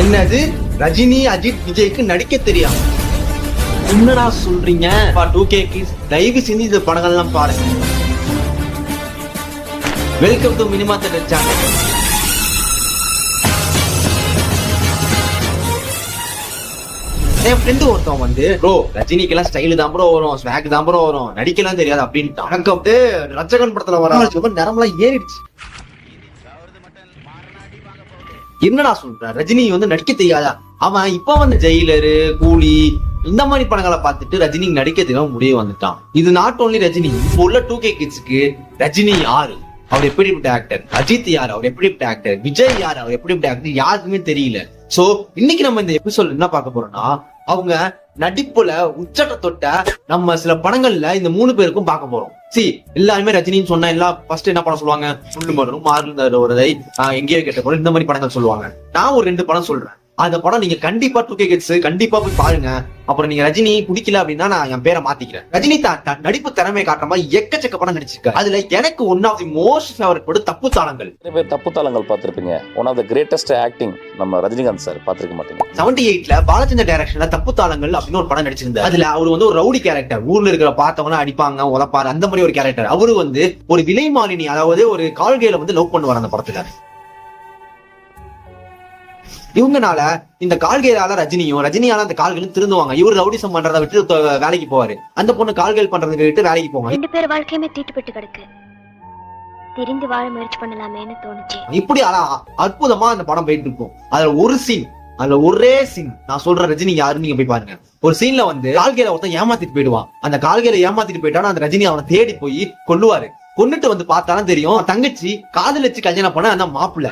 என்னது? ரஜினி அஜித் விஜய்க்கு நடிக்க தெரியும்? என்னடா சொல்றீங்க? டூ கே தயவு செஞ்சு இந்த படங்கள்லாம் பாருங்க welcome to minima theatre channel N friend ஒருத்தன் வந்து ப்ரோ ரஜினிக்கெல்லாம் ஸ்டைல் தான் ப்ரோ வரும் ஸ்வாக் தான் ப்ரோ வரும் நடிக்கலாம் தெரியாது அப்படின்ட்டு வந்து ரஜகன் படத்துல வர நேரம்லாம் ஏறிடுச்சு. என்னடா சொல்ற? ரஜினி வந்து நடிக்க தெரியாதா? அவன் இப்ப வந்து ஜெயிலரு கூலி இந்த மாதிரி படங்களை பார்த்துட்டு ரஜினி நடிக்க தெரியாம முடிய வந்துட்டான். இது நாட் ஓன்லி ரஜினி இப்போ உள்ள டூ கே கிட்ஸ்க்கு ரஜினி யாரு? அவர் எப்படிப்பட்ட ஆக்டர் அஜித் யார்? அவர் எப்படிப்பட்ட ஆக்டர் விஜய் யார்? அவர் எப்படிப்பட்ட ஆக்டர் யாருக்குமே தெரியல. சோ இன்னைக்கு நம்ம இந்த எபிசோட் என்ன பார்க்க போறோம்னா அவங்க நடிப்புல உச்சட்ட தொட்ட நம்ம சில படங்கள்ல இந்த மூணு பேருக்கும் பார்க்க போறோம். சி எல்லாருமே ரஜினின்னு சொன்னா எல்லாம் ஃபர்ஸ்ட் என்ன படம் சொல்லுவாங்க? புல்லு மலரும் மாறுந்த ஒருதை எங்கேயோ கேட்ட படம் இந்த மாதிரி படங்கள் சொல்லுவாங்க. நான் ஒரு ரெண்டு படம் சொல்றேன். அந்த படம் நீங்க கண்டிப்பா டூ கே கிட்ஸ் கண்டிப்பா போய் பாருங்க. அப்புறம் நீங்க ரஜினி பிடிக்கல அப்படின்னா நான் என் பேரை மாத்திக்கிறேன். ரஜினி தான் நடிப்பு திறமை காட்டுற மாதிரி எக்கச்சக்க படம் நடிச்சிருக்காரு. அதுல எனக்கு one of the most favourite படம் தப்பு தாளங்கள். நிறைய பேர் தப்பு தாளங்கள் பார்த்துருப்பீங்க. One of the greatest acting நம்ம ரஜினிகாந்த் சார் பார்த்துருக்க மாட்டீங்க. செவன்டி எயிட்ல பாலச்சந்திர டைரக்ஷன்ல தப்பு தாளங்கள் அப்படின்னு ஒரு படம் நடிச்சிருந்தார். அதுல அவர் வந்து ஒரு ரவுடி கேரக்டர் ஊர்ல இருக்கிற பார்த்தவங்க அடிப்பாங்க உதப்பாரு. அந்த மாதிரி ஒரு கேரக்டர் அவரு வந்து ஒரு விலை மாலினி அதாவது ஒரு கால்கையில வந்து லவ் பண்ணுவார் அந்த படத்துல இவங்கனால இந்த கால்கையால ரஜினியும் ரஜினியால அந்த கால்களும் திருந்துவாங்க. இவர் ரவுடிசம் பண்றதை விட்டு வேலைக்கு போவாரு. அந்த பொண்ணு கால்கள் பண்றதை விட்டு வேலைக்கு போவாங்க. ரெண்டு பேர் வாழ்க்கையுமே தீட்டுப்பட்டு கிடக்கு. திரிந்து வாழ முயற்சி பண்ணலாமேன்னு தோணுச்சு. இப்படி அற்புதமா அந்த படம் போயிட்டு இருக்கும். அதுல ஒரு சீன் அதுல ஒரே சீன் நான் சொல்ற ரஜினி யாருன்னு நீங்க போய் பாருங்க. ஒரு சீன்ல வந்து கால்கையில ஒருத்தன் ஏமாத்திட்டு போயிடுவான். அந்த கால்கையில ஏமாத்திட்டு போயிட்டானா அந்த ரஜினி அவனை தேடி போய் கொல்லுவாரு. கொன்னுட்டு வந்து பார்த்தாலும் தெரியும் தங்கச்சி காதலிச்சு கல்யாணம் பண்ண அந்த மாப்பிள்ள.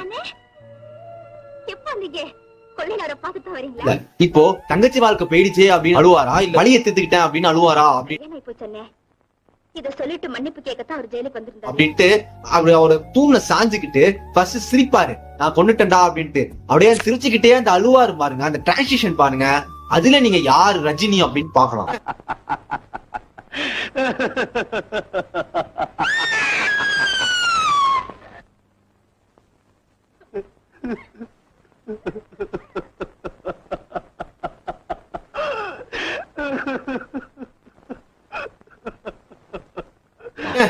இப்போ தங்கச்சி வாழ்க்கை போயிடுச்சே அப்படின்னு அழுவாரா? இல்ல வழியை எடுத்துக்கிட்டேன் அப்படின்னு அழுவாரா? அப்படி ஏன்னா இப்போ சொன்னேன் இத சொல்லிட்டு மன்னிப்பு கேட்கத்தான் அவர் ஜெயிலுக்கு வந்திருந்தாரு. அப்படின்ட்டு அப்படி அவரு தூண்ல சாஞ்சுக்கிட்டு ஃபர்ஸ்ட் சிரிப்பாரு. நான் கொண்டுட்டேன்டா அப்படின்ட்டு. அப்படியே சிரிச்சுக்கிட்டே அந்த அழுவாரு பாருங்க அந்த டிரான்சிஷன் பாருங்க. அதுல நீங்க யார் ரஜினி அப்படின்னு பாக்கலாம்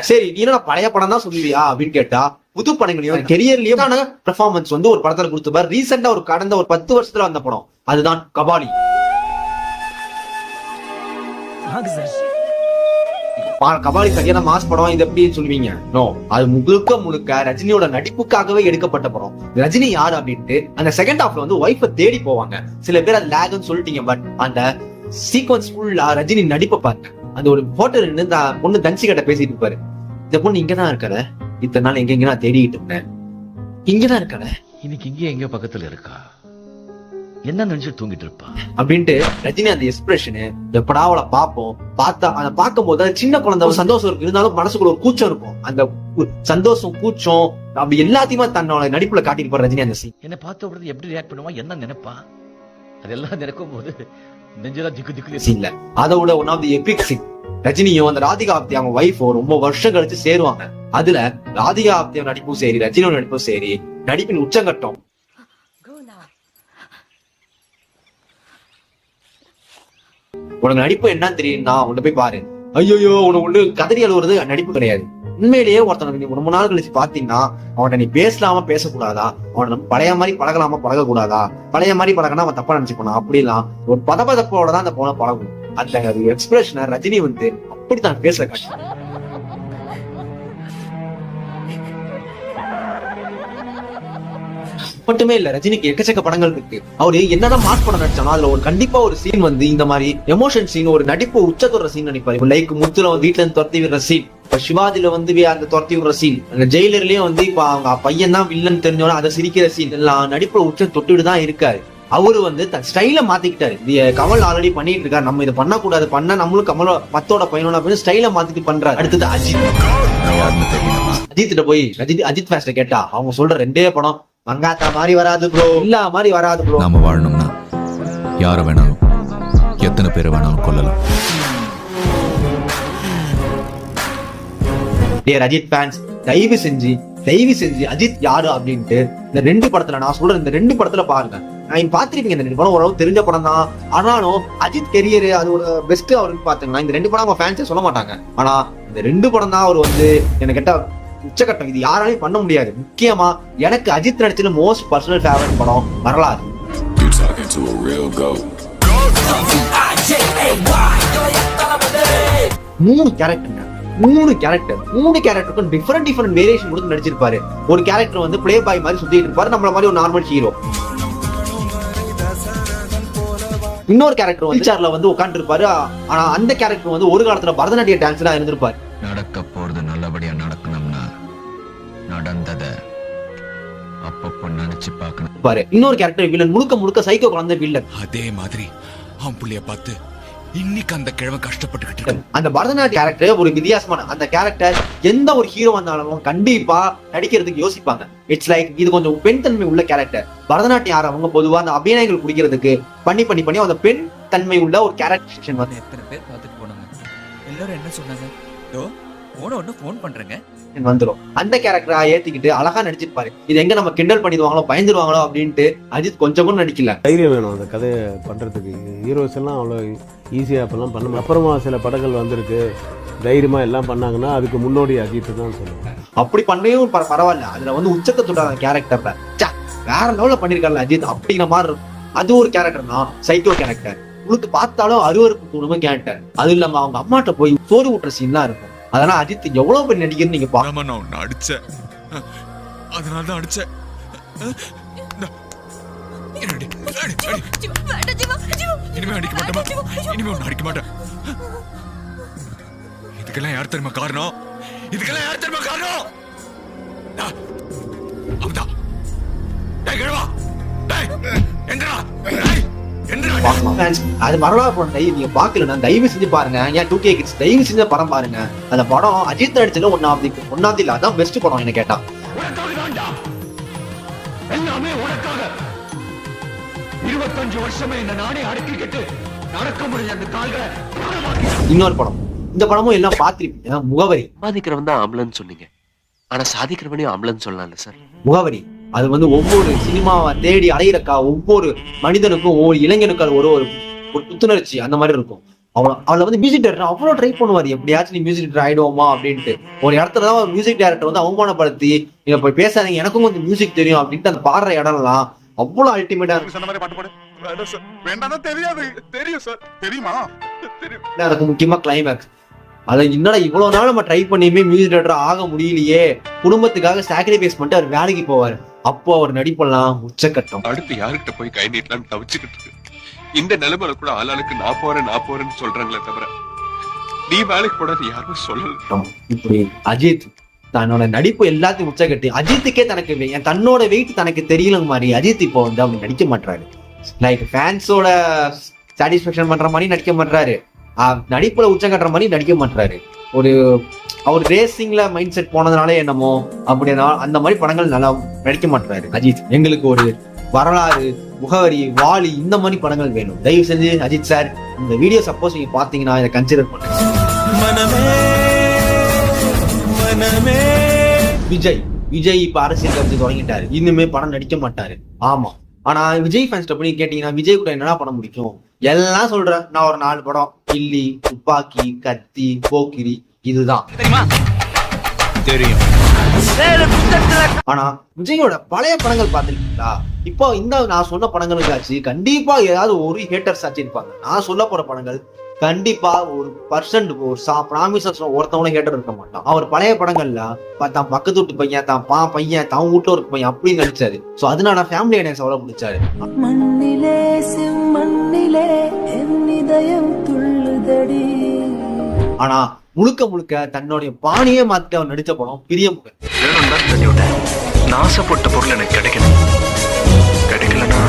சரி நீ என்ன பழைய படம் தான் சொல்லுவியா அப்படின்னு கேட்டா புது படங்களையும் கெரியர்லயும் பெர்ஃபார்மன்ஸ் வந்து ஒரு படத்துல கொடுத்துப்பார். ரீசெண்டா ஒரு கடந்த ஒரு பத்து வருஷத்துல வந்த படம். அதுதான் கபாலி. கபாலி சரியான மாஸ் படம் இது எப்படி சொல்லுவீங்க? நோ அது முழுக்க முழுக்க ரஜினியோட நடிப்புக்காகவே எடுக்கப்பட்ட படம். ரஜினி யார் அப்படின்ட்டு அந்த செகண்ட் ஹாஃப்ல வந்து ஒய்ஃபை தேடி போவாங்க. சில பேர் அது லேக்னு சொல்லிட்டீங்க பட் அந்த சீக்வன்ஸ் ஃபுல்லா ரஜினி நடிப்பை பாருங்க. அந்த ஒரு ஹோட்டல் நின்று இந்த பொண்ணு தன்சி கிட்ட பேசிட்டு இருப்பாரு. இந்த பொண்ணு இங்கதான் இருக்கற. இத்தனை நாள் எங்க எங்க நான் தேடிட்டு இருந்தேன். இங்கதான் இருக்கற. இன்னைக்கு இங்கே எங்க பக்கத்துல இருக்கா? என்ன நினைச்சு தூங்கிட்டு இருப்பா? அப்படின்ட்டு ரஜினி அந்த எக்ஸ்பிரஷனு எப்படா அவளை பார்ப்போம் பார்த்தா அதை பார்க்கும் போது சின்ன குழந்தை ஒரு சந்தோஷம் இருக்கு. இருந்தாலும் மனசுக்குள்ள ஒரு கூச்சம் இருக்கும். அந்த சந்தோஷம் கூச்சம் அப்படி எல்லாத்தையுமே தன்னோட நடிப்புல காட்டியிருப்பார் ரஜினி அந்த சீன் என்னை பார்த்த உடனே எப்படி ரியாக்ட் பண்ணுவா? என்ன நினைப்பா? அதெல்லாம் நினைக்கும் போது நெஞ்செல்லாம் திக்கு திக்கு சீன்ல அதோட one of the epic scene ரஜினியும் அந்த ராதிகா ஆப்தி அவங்க ஒய்ஃபும் ரொம்ப வருஷம் கழிச்சு சேருவாங்க. அதுல ராதிகா ஆப்தியோட நடிப்பும் சரி ரஜினியோட நடிப்பும் சரி நடிப்பின் உச்சங்கட்டம் உனக்கு நடிப்பு என்னன்னு தெரியும் நான் உன்னை போய் பாரு. ஐயோயோ உனக்கு ஒண்ணு கதறி அழுவுறது நடிப்பு கிடையாது. உண்மையிலேயே ஒருத்தனுக்கு நீ ரொம்ப நாள் கழிச்சு பாத்தீங்கன்னா அவன்கிட்ட நீ பேசலாமா பேசக்கூடாதா? அவனை நம்ம பழைய மாதிரி பழகலாமா பழகக்கூடாதா? பழைய மாதிரி பழகினா அவன் தப்பா நினைச்சுக்கணும் அப்படிலாம் ஒரு பதபதப்போட தான் அந்த போன பழகும் அந்த எக்ஸ்பிரஷனை ரஜினி வந்து அப்படித்தான் பேச காட்சி மட்டுமே இல்ல ரஜினிக்கு எக்கச்சக்க படங்கள் இருக்கு. அவரு என்னதான் மாஸ் படம் நடிச்சாலும் அதுல ஒரு கண்டிப்பா ஒரு சீன் வந்து இந்த மாதிரி எமோஷன் சீன் ஒரு நடிப்பு உச்சத்தொற சீன் நடிப்பாரு. லைக் முத்துல வீட்டுல இருந்து துரத்தி விடுற சீன் இப்ப சிவாஜில வந்து அந்த துரத்தி விடுற சீன் அந்த ஜெயிலர்லயும் வந்து இப்ப அவங்க பையன் தான் வில்லன் தெரிஞ்சோட அதை சிரிக்கிற சீன் எல்லாம் நடிப்புல உச்சம் தொட்டுட்டு தான் இருக்காரு. அவரு வந்து தன் ஸ்டைல மாத்திக்கிட்டாரு. கமல் ஆல்ரெடி பண்ணிட்டு இருக்காரு. நம்ம இதை பண்ணக்கூடாது. பண்ணா நம்மளும் கமல் பத்தோட பையனோட அப்படின்னு ஸ்டைல மாத்திட்டு பண்றாரு. அடுத்தது அஜித். அஜித் கிட்ட போய் அஜித் அஜித் ஃபேன்ஸ்ட கேட்டா அவங்க சொல்ற ரெண்டே படம் மங்காத்தா மாதிரி வராது ப்ரோ இல்ல மாதிரி வராது ப்ரோ நாம வாழணும்னா யாரை வேணாலும் எத்தனை பேரை வேணாலும் கொல்லலாம். டியர் அஜித் ஃபேன்ஸ் தயவு செஞ்சு தயவு செஞ்சு அஜித் யாரு அப்படின்ட்டு இந்த ரெண்டு படத்துல நான் சொல்றேன் இந்த ரெண்டு படத்துல பாருங்க. நான் பாத்திருப்பீங்க இந்த ரெண்டு படம். ஓரளவு தெரிஞ்ச படம் தான். ஆனாலும் அஜித் கெரியர் அது ஒரு பெஸ்ட் அவருக்கு பாத்தீங்கன்னா இந்த ரெண்டு படம் அவங்க ஃபேன்ஸே சொல்ல மாட்டாங்க. ஆனா இந்த ரெண்டு படம் தான் அவர் வந்து எனக்கு கேட்டா உச்சகட்டம். இது யாராலையும் பண்ண முடியாது. முக்கியமா எனக்கு அஜித் நடிச்சது மோஸ்ட் பர்சனல் ஃபேவரட் படம் வரலாறு. மூணு கேரக்டருங்க மூணு கேரக்டர் மூணு கேரக்டருக்கும் டிஃபரெண்ட் டிஃபரெண்ட் வேரியேஷன் கொடுத்து நடிச்சிருப்பாரு. ஒரு கேரக்டர் வந்து ப்ளே பாய் மாதிரி சுத்திட்டு இருப்பாரு. நம்மள மாதிரி ஒரு நார்மல் ஹீரோ இன்னொரு கேரக்டர் வந்து சேர்ல வந்து உட்கார்ந்து இருப்பாரு ஆனா அந்த கேரக்டர் வந்து ஒரு காலத்துல பரதநாட்டிய டான்ஸரா இருந்திருப்பாரு. இருப்பாரு. இன்னொரு கேரக்டர் வில்லன் முழுக்க முழுக்க சைக்கோ குழந்தை வில்லன் அதே மாதிரி அவன் புள்ளைய பார்த்து இன்னைக்கு அந்த கிழவன் கஷ்டப்பட்டுக்கிட்டு அந்த பரதநாட்டிய கேரக்டர் ஒரு வித்தியாசமான அந்த கேரக்டர் எந்த ஒரு ஹீரோ வந்தாலும் கண்டிப்பா நடிக்கிறதுக்கு யோசிப்பாங்க. இட்ஸ் லைக் இது கொஞ்சம் பெண் தன்மை உள்ள கேரக்டர் பரதநாட்டியம் ஆறவங்க பொதுவா அந்த அபிநயங்கள் குடிக்கிறதுக்கு பண்ணி பண்ணி பண்ணி அந்த பெண் தன்மை உள்ள ஒரு கேரக்டர் வந்து எத்தனை பேர் பார்த்துட்டு போனாங்க? எல்லாரும் என்ன சொன்னாங்க? போன ஒன்று ஃபோன் பண்றேங்க. வந்துரும். அந்த கேரக்டரா ஏத்திக்கிட்டு அழகா நடிச்சிருப்பாரு. இது எங்க நம்ம கிண்டல் பண்ணிடுவாங்களோ பயந்துருவாங்களோ அப்படின்ட்டு அஜித் கொஞ்சம் கூட நடிக்கல. தைரியம் வேணும் அந்த கதையை பண்ணுறதுக்கு ஹீரோஸ் எல்லாம் அவ்வளோ ஈஸியாக அப்பெல்லாம் பண்ண. அப்புறமா சில படங்கள் வந்திருக்கு. தைரியமா எல்லாம் பண்ணாங்கன்னா அதுக்கு முன்னோடி அஜித் தான் சொல்லுவேன் அப்படி பண்ணையும் பர- பரவாயில்ல. அதுல வந்து உச்சத்தை அந்த கேரக்டர்ல வேற லெவல்ல பண்ணிருக்காருல அஜித். அப்படிங்கிற மாதிரி இருக்கும். அது ஒரு கேரக்டர் தான் சைக்கோ கேரக்டர் உங்களுக்கு பார்த்தாலும் அருவருப்பு தூணுமே கேரக்டர் அது இல்லாம அவங்க அம்மாட்ட போய் சோறு ஊட்டுற சீன்லாம் இருக்கும். அதனால அஜித் எவ்வளவு பெரிய நடிகர்னு நீங்க பாக்க நான் உன்னை அடிச்சேன். அதனால தான் அடிச்சேன் இனிமே அடிக்க மாட்டேமா இனிமே உன்னை அடிக்க மாட்டேன். இதுக்கெல்லாம் யார் தெரியுமா காரணம்? இதுக்கெல்லாம் யார் தெரியுமா காரணம்? ஆ, அவன்தான் டேய் கிழவா டேய் எங்கடா டேய். அது படம் தயவு நீங்க பாக்கலன்னா தயவு செஞ்சு பாருங்க. ஏன் டூ கே கிட்ஸ் தயவு செஞ்ச படம் பாருங்க. அந்த படம் அஜித் நடிச்சதுல ஒன்னாவது ஒன்னாவது இல்ல அதான் பெஸ்ட் படம் என்ன கேட்டா. எல்லாமே உனக்காக. இருபத்தஞ்சு வருஷமே இந்த நானே அடக்கிக்கிட்டு நடக்க முடிஞ்ச அந்த கால்களை இன்னொரு படம். இந்த படமும் எல்லாம் பார்த்திருப்பீங்க. முகவரி. சம்பாதிக்கிறவன் தான் ஆம்பளன்னு சொன்னீங்க. ஆனா சாதிக்கிறவனையும் ஆம்பளன்னு சொல்லலாம்ல சார். முகவரி. அது வந்து ஒவ்வொரு சினிமாவை தேடி அலையிறக்கா ஒவ்வொரு மனிதனுக்கும் ஒவ்வொரு இளைஞனுக்கும் அது ஒரு ஒரு ஒரு புத்துணர்ச்சி அந்த மாதிரி இருக்கும். அவள அவளை வந்து மியூசிக் டைரக்டர் அவ்வளோ ட்ரை பண்ணுவார். எப்படியாச்சும் நீ மியூசிக் டைரக்டர் ஆயிடுவோமா அப்படின்ட்டு. ஒரு இடத்துல தான் மியூசிக் டைரக்டர் வந்து அவமானப்படுத்தி நீங்க போய் பேசாதீங்க எனக்கும் கொஞ்சம் மியூசிக் தெரியும் அப்படின்ட்டு அந்த பாடுற இடம்லாம் அவ்வளோ அல்டிமேட்டா சொன்ன மாதிரி பாட்டு பாடு. வேண்டாம் சார் வேண்டாம் தெரியாது. தெரியும் சார் தெரியுமா? இருக்கும் அதுக்கு முக்கியமா கிளைமேக்ஸ் அதை என்னடா இவ்வளவு நாள் நம்ம ட்ரை பண்ணியுமே மியூசிக் டைரக்டர் ஆக முடியலையே? குடும்பத்துக்காக சாக்ரிஃபைஸ் பண்ணிட்டு அவர் வேலைக்கு போவார். அப்போ அவர் நடிப்பெல்லாம் உச்சக்கட்டம். அடுத்து யாருக்கிட்ட போய் கை நீட்டலாம்னு தவிச்சுக்கிட்டு இருக்கு? இந்த நிலைமையில கூட ஆளாளுக்கு நான் போறேன் நான் போறேன்னு சொல்றாங்களே தவிர நீ வேலைக்கு போடாது யாருமே சொல்லல. இப்படி அஜித் தன்னோட நடிப்பு எல்லாத்தையும் உச்சக்கட்டி அஜித்துக்கே தனக்கு என் தன்னோட வெயிட் தனக்கு தெரியல மாதிரி அஜித் இப்போ வந்து அப்படி நடிக்க மாட்டாரு லைக் ஃபேன்ஸோட சாட்டிஸ்பேக்ஷன் பண்ற மாதிரி நடிக்க மாட்டாரு நடிப்புல உச்சம் கட்டுற மாதிரி நடிக்க மாட்டாரு ஒரு அவர் ரேசிங்ல மைண்ட் செட் போனதுனாலே என்னமோ அப்படி அந்த- மாதிரி படங்கள் நல்லா நடிக்க மாட்டாரு அஜித். எங்களுக்கு ஒரு வரலாறு முகவரி வாலி இந்த மாதிரி படங்கள் வேணும். தயவு செஞ்சு அஜித் சார் இந்த வீடியோ சப்போஸ் நீங்க பாத்தீங்கன்னா இதை கன்சிடர் பண்ணுங்க. விஜய் விஜய் இப்ப அரசியல் கட்சி தொடங்கிட்டாரு. இன்னுமே படம் நடிக்க மாட்டாரு. ஆமா. ஆனா விஜய் ஃபேன்ஸ் போய் கேட்டீங்கன்னா விஜய் கூட என்னடா பண்ண முடியும் எல்லாம் சொல்றேன். நான் ஒரு நாலு படம். கில்லி துப்பாக்கி கத்தி போக்கிரி இதுதான். தெரியும்? ஆனா விஜயோட பழைய படங்கள் பார்த்திருக்கீங்களா? இப்போ இந்த நான் சொன்ன படங்களுக்காச்சு கண்டிப்பா ஏதாவது ஒரு ஹேட்டர்ஸ் ஆச்சு இருப்பாங்க. நான் சொல்ல போற படங்கள் கண்டிப்பா ஒரு பர்சன்ட் ஒரு சா ப்ராமிசஸ் ஒருத்தவங்களும் ஹேட்டர் இருக்க மாட்டான். அவர் பழைய படங்கள்ல தான் பக்கத்து வீட்டு பையன் தான் பா பையன் தான் வீட்டுல ஒரு பையன் அப்படின்னு நடிச்சாரு. சோ அதனால ஃபேமிலி எனக்கு அவ்வளவு பிடிச்சாரு. செம்மண்ணிலே என் இதயம் துள்ளுதடி. ஆனா முழுக்க முழுக்க தன்னுடைய பாணியே மாத்தி அவர் நடிச்ச படம் விட்டேன் நான் ஆசைப்பட்ட பொருள் எனக்கு கிடைக்கணும் கிடைக்கலன்னா?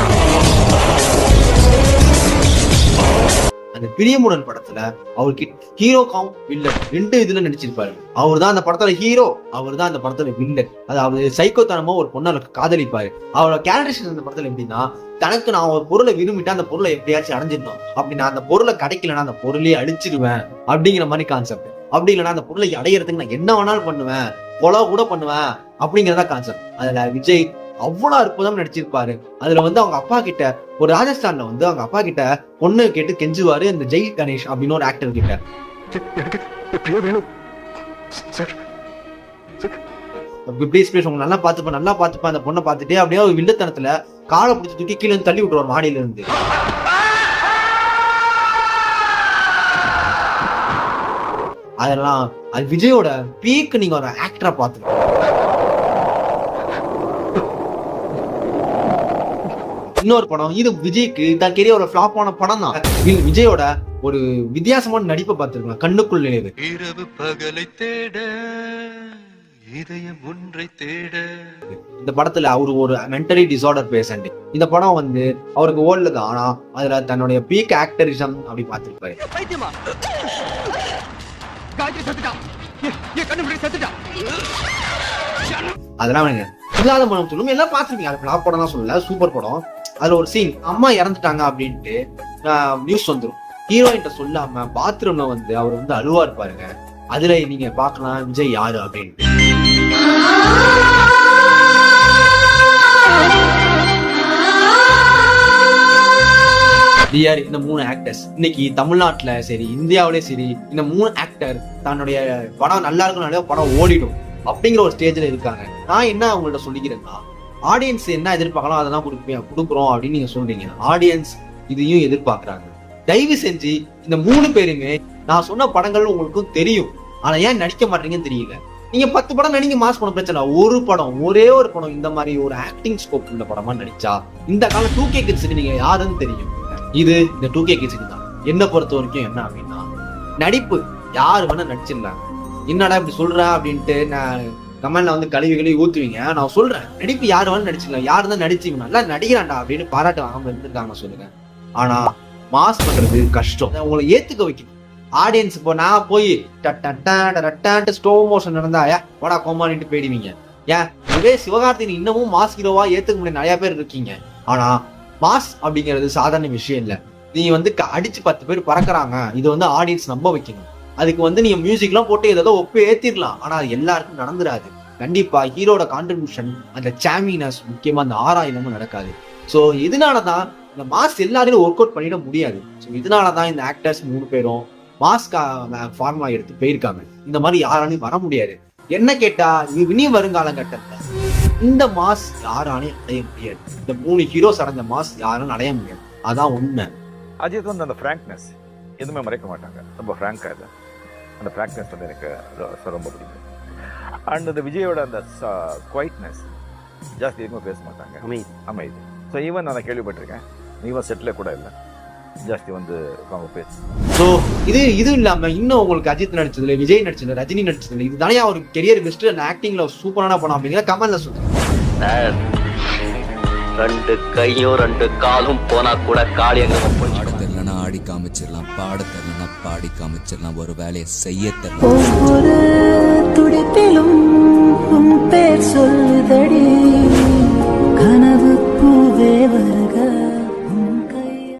அந்த பிரியமுடன் படத்துல அவருக்கு ஹீரோ காம் வில்லன் ரெண்டு இதுல நடிச்சிருப்பாரு. அவர் தான் அந்த படத்துல ஹீரோ அவர் தான் அந்த படத்துல வில்லன் அதாவது சைக்கோத்தனமா ஒரு பொண்ணை காதலிப்பாரு. அவரோட கேரக்டர் அந்த படத்துல எப்படின்னா தனக்கு நான் ஒரு பொருளை விரும்பிட்டா அந்த பொருளை எப்படியாச்சும் அடைஞ்சிடணும். அப்படி நான் அந்த பொருளை கிடைக்கலன்னா அந்த பொருளையே அழிச்சிடுவேன் அப்படிங்கிற மாதிரி கான்செப்ட் அப்படி இல்லைன்னா அந்த பொருளை அடையிறதுக்கு நான் என்ன வேணாலும் பண்ணுவேன். கொலை கூட பண்ணுவேன் அப்படிங்கிறதா கான்செப்ட் அதுல விஜய் அவ்வளவு அற்புதம் நடிச்சிருப்பாரு. அதுல வந்து அவங்க அப்பா கிட்ட ஒரு ராஜஸ்தான்ல வந்து அவங்க அப்பா கிட்ட பொண்ணு கேட்டு கெஞ்சுவாரு இந்த ஜெய் கணேஷ் அப்படின்னு ஒரு ஆக்டர் கிட்ட. எனக்கு எப்படியோ உங்க நல்லா பார்த்துப்பேன் நல்லா பார்த்துப்பேன் அந்த பொண்ணை பார்த்துட்டு அப்படியே ஒரு வில்லத்தனத்துல காலை பிடிச்சி தூக்கி கீழே தள்ளி விட்டுருவார் மாடியில இருந்து அதெல்லாம் அது விஜயோட பீக் நீங்க ஒரு ஆக்டரா பாத்துக்கணும் இன்னொரு படம் இது விஜய்க்கு தான் கெரியர் ஒரு ஃபிளாப்பான படம் தான். விஜயோட ஒரு வித்தியாசமான நடிப்பை பார்த்திருக்கலாம் கண்ணுக்குள் நினைவு. இரவு பகலை தேட. இந்த படத்துல அவரு ஒரு மென்டலி டிசார்டர் பேஷண்ட் இந்த படம் வந்து அவருக்கு ஓடல ஆனா அதுல தன்னுடைய பீக் ஆக்டரிசம் அப்படி பார்த்திருப்பாரு. அதெல்லாம் இல்லாத படம் சொல்லும் எல்லாம் பார்த்திருப்பீங்க. அது ஃபிளாப் படம் தான் சொல்லல சூப்பர் படம். அதுல ஒரு சீன் அம்மா இறந்துட்டாங்க அப்படின்ட்டு நியூஸ் வந்துரும். ஹீரோயின்ட்ட சொல்லாம பாத்ரூம்ல வந்து அவர் வந்து அழுவார் பாருங்க. அதுல நீங்க பார்க்கலாம் விஜய் யாரு அப்படின்ட்டு. டிஆர் இந்த மூணு ஆக்டர்ஸ் இன்னைக்கு தமிழ்நாட்டில் சரி இந்தியாவிலே சரி இந்த மூணு ஆக்டர் தன்னுடைய படம் நல்லா இருக்கனாலே படம் ஓடிடும் அப்படிங்கிற ஒரு ஸ்டேஜில் இருக்காங்க. நான் என்ன அவங்கள்ட்ட சொல்லிக்கிறேன்னா ஆடியன்ஸ் என்ன எதிர்பார்க்கலாம் அதெல்லாம் கொடுப்பேன் கொடுக்குறோம் அப்படின்னு நீங்கள் சொல்றீங்க. ஆடியன்ஸ் இதையும் எதிர்பார்க்குறாங்க. தயவு செஞ்சு இந்த மூணு பேருமே நான் சொன்ன படங்கள் உங்களுக்கும் தெரியும். ஆனால் ஏன் நடிக்க மாட்டீங்கன்னு தெரியல. நீங்க பத்து படம் நடிங்க மாஸ் படம் பிரச்சனை ஒரு படம் ஒரே ஒரு படம் இந்த மாதிரி ஒரு ஆக்டிங் ஸ்கோப் உள்ள படமா நடிச்சா இந்த காலம் டூ கே கிட்ஸுக்கு நீங்க யாருன்னு தெரியும். இது இந்த டூ கே கிட்ஸுக்கு தான். என்ன பொறுத்த வரைக்கும் என்ன அப்படின்னா நடிப்பு யார் வேணா நடிச்சிடலாம். என்னடா இப்படி சொல்ற அப்படின்ட்டு நான் கமெண்ட்ல வந்து கழுவி கழுவி ஊத்துவீங்க. நான் சொல்றேன் நடிப்பு யார் வேணாலும் நடிச்சிடலாம். யார் தான் நடிச்சு நல்லா நடிக்கிறான்டா அப்படின்னு பாராட்டு வாங்காம இருந்திருக்காங்க சொல்லுங்க ஆனா மாஸ் பண்றது கஷ்டம். உங்களை ஏத்துக்க வைக்கணும். ஆடியன்ஸ் இப்போ நான் போய் ஸ்டோவ் மோஷன் நடந்தா வடா கோமானிட்டு போயிடுவீங்க. ஏன் இதே சிவகார்த்திகேயன் இன்னமும் மாஸ் ஹீரோவா ஏத்துக்க முடிய நிறைய பேர் இருக்கீங்க. ஆனா மாஸ் அப்படிங்கிறது சாதாரண விஷயம் இல்லை. நீ வந்து க- அடிச்சு பத்து பேர் பறக்குறாங்க இது வந்து ஆடியன்ஸ் நம்ப வைக்கணும். அதுக்கு வந்து நீங்க மியூசிக்லாம் போட்டு ஏதோ ஒப்பு ஏற்றிடலாம் ஆனா அது எல்லாருக்கும் நடந்துராது. கண்டிப்பா ஹீரோட கான்ட்ரிபியூஷன் அந்த சாமினஸ் முக்கியமா அந்த ஆறாயிரமும் நடக்காது. ஸோ இதனாலதான் இந்த மாஸ் எல்லாரையும் ஒர்க் அவுட் பண்ணிட முடியாது. ஸோ இதனாலதான் இந்த ஆக்டர்ஸ் மூணு பேரும் மாஸ்க் ஃபார்மா எடுத்து போயிருக்காங்க. இந்த மாதிரி யாராலையும் வர முடியாது. என்ன கேட்டா இனி வருங்காலகட்டத்துல இந்த மாஸ் யாராலையும் அடைய முடியாது. இந்த மூணு ஹீரோஸ் அடைஞ்ச மாஸ் யாரும் அடைய முடியாது. அதான் உண்மை. அஜித் வந்து அந்த ஃப்ராங்க்னஸ் எதுவுமே மறைக்க மாட்டாங்க. ரொம்ப ஃப்ராங்காக இது அந்த ஃப்ராங்க்னஸ் வந்து எனக்கு ரொம்ப பிடிக்கும். அண்ட் அந்த விஜயோட அந்த குவைட்னஸ் ஜாஸ்தி எதுவுமே பேச மாட்டாங்க. அமைதி. அமைதி. ஸோ ஈவன் நான் கேள்விப்பட்டிருக்கேன். ஈவன் செட்டில் கூட இல்லை. ஜாஸ்தி வந்து ಕಾಂಬೋ ಪೇಜ್ ஸோ இது இது இல்லாம இன்னும் உங்களுக்கு அஜித் நடிச்சதுல விஜய் நடிச்சதுல ரஜினி நடிச்சதுல இது தானே அவர் கெரியர் பெஸ்ட் அந்த ஆக்டிங்ல சூப்பரான படம் அப்படிங்கிற கமெண்ட்ல சொல்லுங்க. ரெண்டு கையும் ரெண்டு காலும் போனா கூட காளி எங்க ஆட தெரியலனா ஆடி காமிச்சிடலாம் பாட தெரியலனா பாடி காமிச்சிடலாம் ஒரு வேலையை செய்ய தெரியல ஒவ்வொரு துடிப்பிலும் பேர் சொல்லுதடி கனவு பூவே வர